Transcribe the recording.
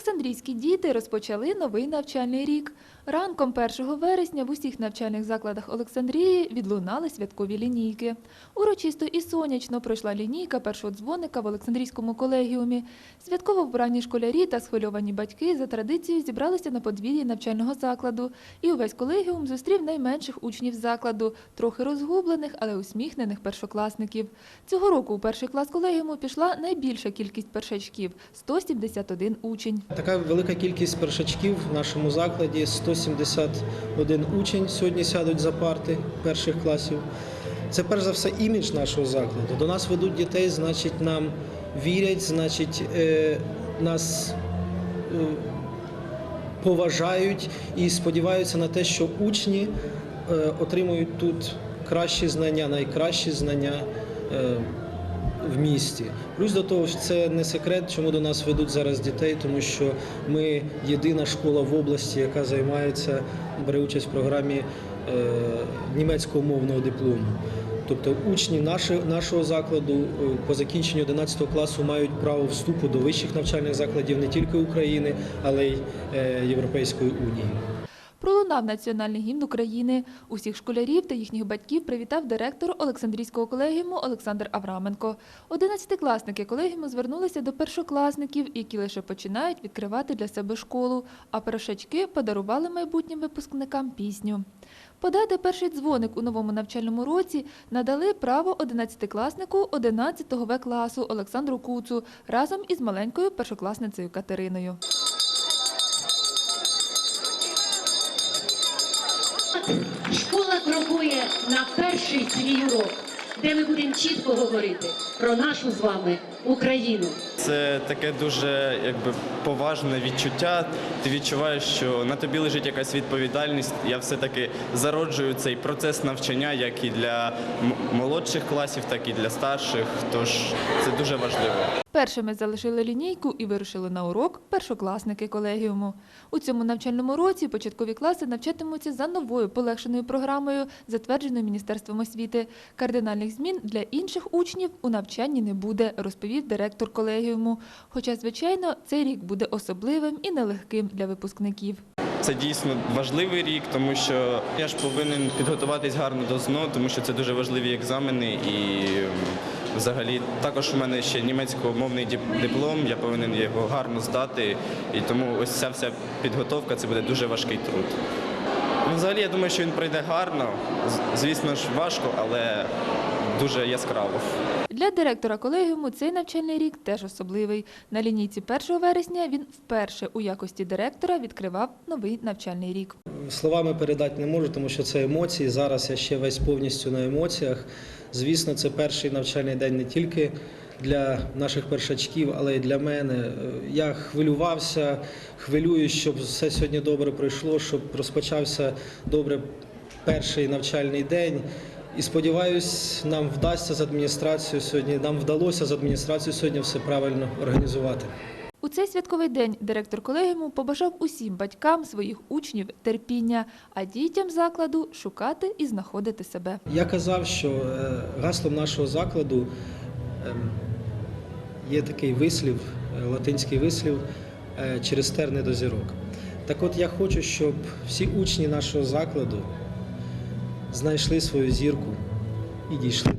Олександрійські діти розпочали новий навчальний рік. Ранком 1 вересня в усіх навчальних закладах Олександрії відлунали святкові лінійки. Урочисто і сонячно пройшла лінійка першого дзвоника в Олександрійському колегіумі. Святково вбрані школярі та схвильовані батьки за традицією зібралися на подвір'ї навчального закладу. І увесь колегіум зустрів найменших учнів закладу, трохи розгублених, але усміхнених першокласників. Цього року у перший клас колегіуму пішла найбільша кількість першачків 171 учень. Така велика кількість першачків в нашому закладі 171 учень сьогодні сядуть за парти перших класів. Це перш за все імідж нашого закладу. До нас ведуть дітей, значить, нам вірять, значить, е, нас е, поважають і сподіваються на те, що учні е, отримують тут кращі знання, найкращі знання. В місті. Плюс до того, це не секрет, чому до нас ведуть зараз дітей, тому що ми єдина школа в області, яка займається, бере участь в програмі е, німецького мовного диплому. Тобто учні нашого закладу е, по закінченню 11 класу мають право вступу до вищих навчальних закладів не тільки України, але й е, Європейської унії. Пролунав національний гімн України. Усіх школярів та їхніх батьків привітав директор Олександрійського колегіуму Олександр Авраменко. Одинадцятикласники колегіуму звернулися до першокласників, які лише починають відкривати для себе школу, а першачки подарували майбутнім випускникам пісню. Подати перший дзвоник у новому навчальному році надали право одинадцятикласнику 11 В класу Олександру Куцу разом із маленькою першокласницею Катериною. Школа крокує на перший свій урок, де ми будемо чітко говорити про нашу з вами Україну. Це таке дуже якби поважне відчуття. Ти відчуваєш, що на тобі лежить якась відповідальність. Я все-таки зароджую цей процес навчання, як і для молодших класів, так і для старших. Тож це дуже важливо. Першими залишили лінійку і вирушили на урок першокласники колегіуму. У цьому навчальному році початкові класи навчатимуться за новою полегшеною програмою, затвердженою Міністерством освіти. Кардинальних змін для інших учнів у навчанні не буде, розповів директор колегіуму. Хоча, звичайно, цей рік буде особливим і нелегким для випускників. Це дійсно важливий рік, тому що я ж повинен підготуватись гарно до ЗНО, тому що це дуже важливі екзамени. І взагалі також у мене ще німецькомовний диплом, я повинен його гарно здати. І тому ось ця вся підготовка це буде дуже важкий труд. Ну, взагалі, я думаю, що він пройде гарно. Звісно ж, важко, але дуже яскраво. Для директора колегіуму цей навчальний рік теж особливий. На лінійці 1 вересня він вперше у якості директора відкривав новий навчальний рік. Словами передати не можу, тому що це емоції. Зараз я ще весь повністю на емоціях. Звісно, це перший навчальний день не тільки для наших першачків, але й для мене. Я хвилювався, хвилююсь, щоб все сьогодні добре пройшло, щоб розпочався добре перший навчальний день. І сподіваюсь, нам вдасться з адміністрацією сьогодні. Нам вдалося з адміністрацією сьогодні все правильно організувати. У цей святковий день директор колегіуму побажав усім батькам своїх учнів терпіння, а дітям закладу шукати і знаходити себе. Я казав, що е, гаслом нашого закладу ем, є такий вислів, е, латинський вислів е, через терни до зірок. Так от я хочу, щоб всі учні нашого закладу знайшли свою зірку і дійшли